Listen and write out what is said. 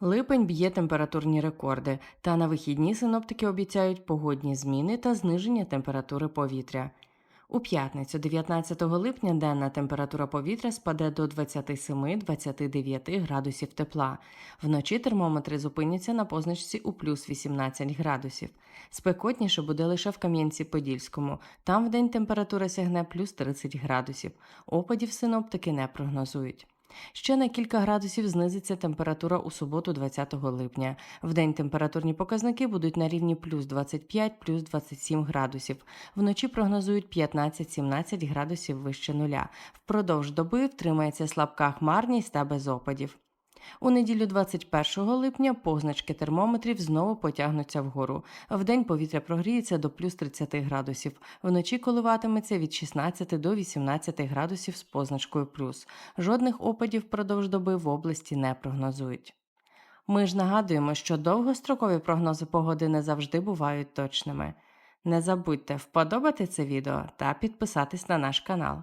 Липень б'є температурні рекорди, та на вихідні синоптики обіцяють погодні зміни та зниження температури повітря. У п'ятницю, 19 липня, денна температура повітря спаде до 27-29 градусів тепла. Вночі термометри зупиняться на позначці у плюс 18 градусів. Спекотніше буде лише в Кам'янці-Подільському. Там вдень температура сягне плюс 30 градусів. Опадів синоптики не прогнозують. Ще на кілька градусів знизиться температура у суботу 20 липня. Вдень температурні показники будуть на рівні плюс 25, плюс 27 градусів. Вночі прогнозують 15-17 градусів вище нуля. Впродовж доби втримається слабка хмарність та без опадів. У неділю 21 липня позначки термометрів знову потягнуться вгору. Вдень повітря прогріється до плюс 30 градусів. Вночі коливатиметься від 16 до 18 градусів з позначкою плюс. Жодних опадів впродовж доби в області не прогнозують. Ми ж нагадуємо, що довгострокові прогнози погоди не завжди бувають точними. Не забудьте вподобати це відео та підписатись на наш канал.